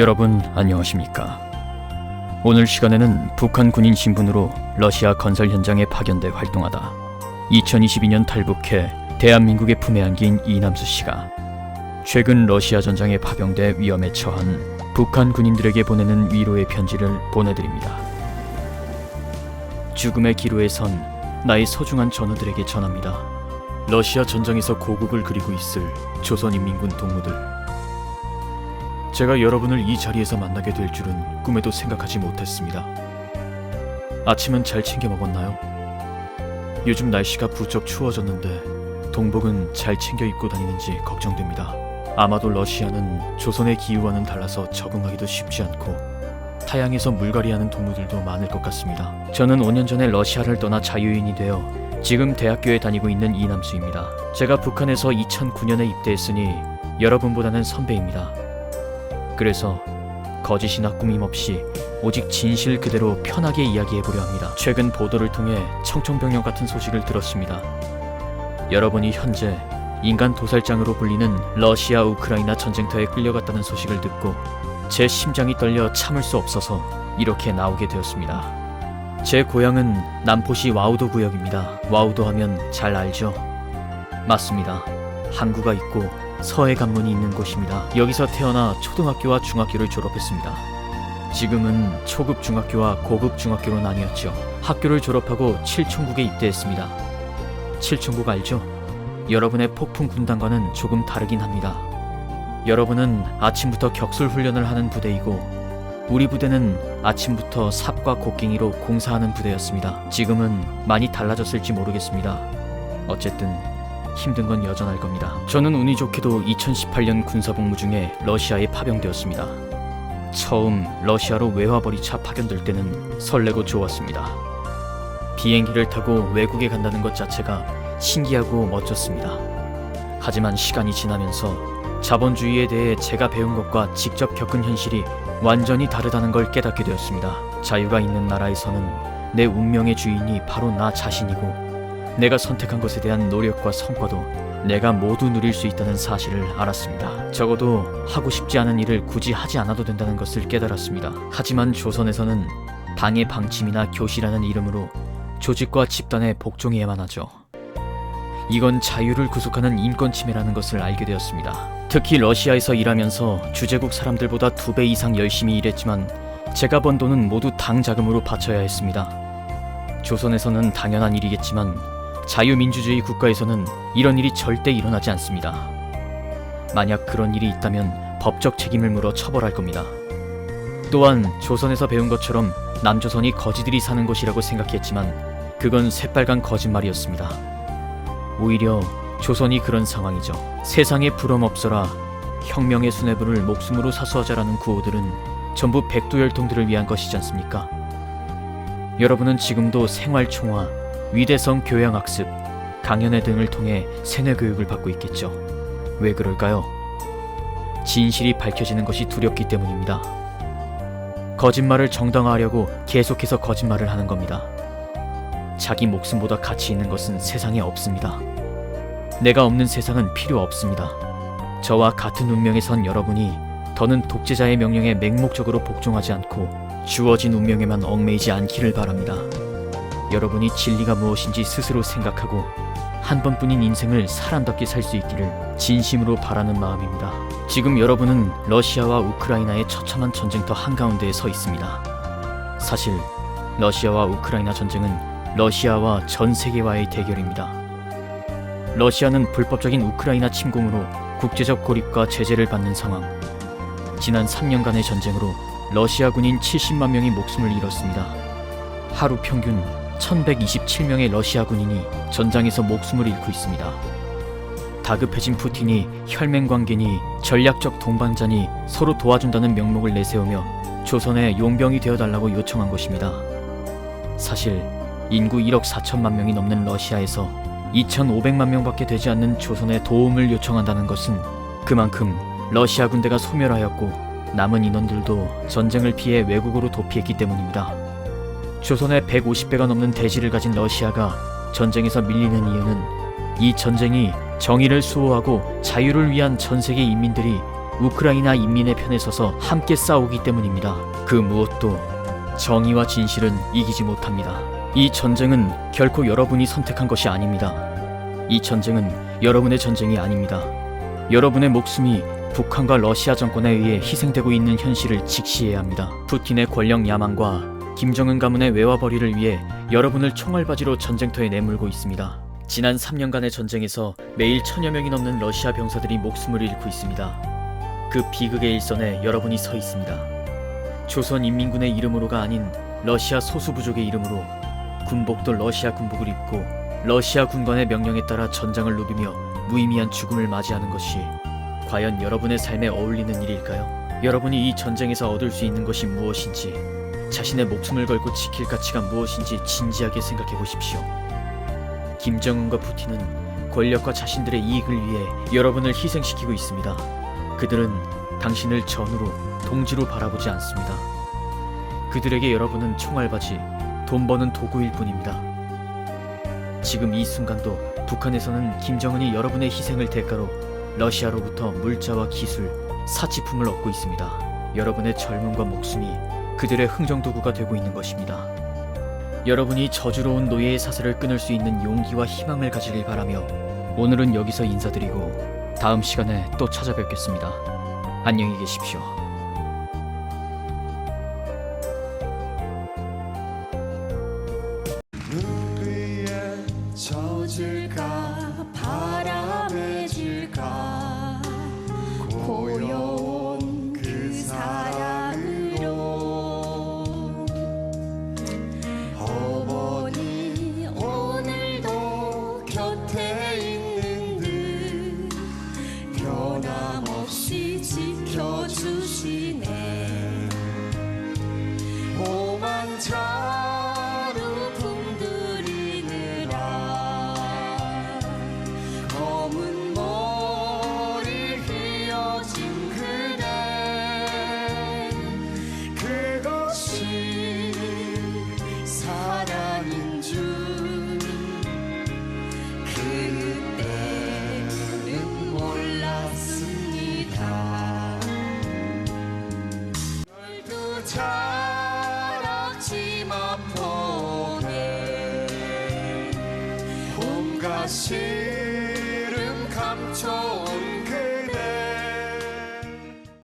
여러분 안녕하십니까? 오늘 시간에는 북한 군인 신분으로 러시아 건설 현장에 파견돼 활동하다 2022년 탈북해 대한민국의 품에 안긴 이남수 씨가 최근 러시아 전장에 파병돼 위험에 처한 북한 군인들에게 보내는 위로의 편지를 보내드립니다. 죽음의 기로에 선 나의 소중한 전우들에게 전합니다. 러시아 전장에서 고국을 그리고 있을 조선인민군 동무들 제가 여러분을 이 자리에서 만나게 될 줄은 꿈에도 생각하지 못했습니다. 아침은 잘 챙겨 먹었나요? 요즘 날씨가 부쩍 추워졌는데 동복은 잘 챙겨 입고 다니는지 걱정됩니다. 아마도 러시아는 조선의 기후와는 달라서 적응하기도 쉽지 않고 타양에서 물갈이하는 동무들도 많을 것 같습니다. 저는 5년 전에 러시아를 떠나 자유인이 되어 지금 대학교에 다니고 있는 이남수입니다. 제가 북한에서 2009년에 입대했으니 여러분보다는 선배입니다. 그래서 거짓이나 꾸밈 없이 오직 진실 그대로 편하게 이야기해 보려 합니다. 최근 보도를 통해 청청병력 같은 소식을 들었습니다. 여러분이 현재 인간 도살장으로 불리는 러시아 우크라이나 전쟁터에 끌려갔다는 소식을 듣고 제 심장이 떨려 참을 수 없어서 이렇게 나오게 되었습니다. 제 고향은 남포시 와우도 구역입니다. 와우도 하면 잘 알죠? 맞습니다. 항구가 있고 서해 관문이 있는 곳입니다. 여기서 태어나 초등학교와 중학교를 졸업했습니다. 지금은 초급 중학교와 고급 중학교로 나뉘었죠. 학교를 졸업하고 칠총국에 입대했습니다. 칠총국 알죠? 여러분의 폭풍 군단과는 조금 다르긴 합니다. 여러분은 아침부터 격술 훈련을 하는 부대이고 우리 부대는 아침부터 삽과 곡괭이로 공사하는 부대였습니다. 지금은 많이 달라졌을지 모르겠습니다. 어쨌든 힘든 건 여전할 겁니다. 저는 운이 좋게도 2018년 군사복무 중에 러시아에 파병되었습니다. 처음 러시아로 외화벌이 차 파견될 때는 설레고 좋았습니다. 비행기를 타고 외국에 간다는 것 자체가 신기하고 멋졌습니다. 하지만 시간이 지나면서 자본주의에 대해 제가 배운 것과 직접 겪은 현실이 완전히 다르다는 걸 깨닫게 되었습니다. 자유가 있는 나라에서는 내 운명의 주인이 바로 나 자신이고 내가 선택한 것에 대한 노력과 성과도 내가 모두 누릴 수 있다는 사실을 알았습니다. 적어도 하고 싶지 않은 일을 굳이 하지 않아도 된다는 것을 깨달았습니다. 하지만 조선에서는 당의 방침이나 교시라는 이름으로 조직과 집단에 복종해야만 하죠. 이건 자유를 구속하는 인권 침해라는 것을 알게 되었습니다. 특히 러시아에서 일하면서 주재국 사람들보다 두 배 이상 열심히 일했지만 제가 번 돈은 모두 당 자금으로 바쳐야 했습니다. 조선에서는 당연한 일이겠지만 자유민주주의 국가에서는 이런 일이 절대 일어나지 않습니다. 만약 그런 일이 있다면 법적 책임을 물어 처벌할 겁니다. 또한 조선에서 배운 것처럼 남조선이 거지들이 사는 곳이라고 생각했지만 그건 새빨간 거짓말이었습니다. 오히려 조선이 그런 상황이죠. 세상에 부럼 없어라 혁명의 수뇌부를 목숨으로 사수하자라는 구호들은 전부 백두혈통들을 위한 것이지 않습니까? 여러분은 지금도 생활총화, 위대성 교양학습, 강연회 등을 통해 세뇌 교육을 받고 있겠죠. 왜 그럴까요? 진실이 밝혀지는 것이 두렵기 때문입니다. 거짓말을 정당화하려고 계속해서 거짓말을 하는 겁니다. 자기 목숨보다 가치 있는 것은 세상에 없습니다. 내가 없는 세상은 필요 없습니다. 저와 같은 운명에 선 여러분이 더는 독재자의 명령에 맹목적으로 복종하지 않고 주어진 운명에만 얽매이지 않기를 바랍니다. 여러분이 진리가 무엇인지 스스로 생각하고 한 번뿐인 인생을 사람답게 살 수 있기를 진심으로 바라는 마음입니다. 지금 여러분은 러시아와 우크라이나의 처참한 전쟁터 한가운데에 서 있습니다. 사실 러시아와 우크라이나 전쟁은 러시아와 전 세계와의 대결입니다. 러시아는 불법적인 우크라이나 침공으로 국제적 고립과 제재를 받는 상황. 지난 3년간의 전쟁으로 러시아 군인 70만 명이 목숨을 잃었습니다. 하루 평균 1127명의 러시아 군인이 전장에서 목숨을 잃고 있습니다. 다급해진 푸틴이 혈맹 관계니 전략적 동반자니 서로 도와준다는 명목을 내세우며 조선에 용병이 되어달라고 요청한 것입니다. 사실 인구 1억 4천만 명이 넘는 러시아에서 2,500만 명밖에 되지 않는 조선에 도움을 요청한다는 것은 그만큼 러시아 군대가 소멸하였고 남은 인원들도 전쟁을 피해 외국으로 도피했기 때문입니다. 조선의 150배가 넘는 대지를 가진 러시아가 전쟁에서 밀리는 이유는 이 전쟁이 정의를 수호하고 자유를 위한 전 세계 인민들이 우크라이나 인민의 편에 서서 함께 싸우기 때문입니다. 그 무엇도 정의와 진실은 이기지 못합니다. 이 전쟁은 결코 여러분이 선택한 것이 아닙니다. 이 전쟁은 여러분의 전쟁이 아닙니다. 여러분의 목숨이 북한과 러시아 정권에 의해 희생되고 있는 현실을 직시해야 합니다. 푸틴의 권력 야망과 김정은 가문의 외화 벌이를 위해 여러분을 총알바지로 전쟁터에 내몰고 있습니다. 지난 3년간의 전쟁에서 매일 천여 명이 넘는 러시아 병사들이 목숨을 잃고 있습니다. 그 비극의 일선에 여러분이 서 있습니다. 조선 인민군의 이름으로가 아닌 러시아 소수 부족의 이름으로 군복도 러시아 군복을 입고 러시아 군관의 명령에 따라 전장을 누비며 무의미한 죽음을 맞이하는 것이 과연 여러분의 삶에 어울리는 일일까요? 여러분이 이 전쟁에서 얻을 수 있는 것이 무엇인지 자신의 목숨을 걸고 지킬 가치가 무엇인지 진지하게 생각해 보십시오. 김정은과 푸틴은 권력과 자신들의 이익을 위해 여러분을 희생시키고 있습니다. 그들은 당신을 전우로 동지로 바라보지 않습니다. 그들에게 여러분은 총알바지, 돈 버는 도구일 뿐입니다. 지금 이 순간도 북한에서는 김정은이 여러분의 희생을 대가로 러시아로부터 물자와 기술, 사치품을 얻고 있습니다. 여러분의 젊음과 목숨이 그들의 흥정도구가 되고 있는 것입니다. 여러분이 저주로운 노예의 사슬을 끊을 수 있는 용기와 희망을 가지길 바라며 오늘은 여기서 인사드리고 다음 시간에 또 찾아뵙겠습니다. 안녕히 계십시오. 젖을까 널도 자락지마 포에 온갖 시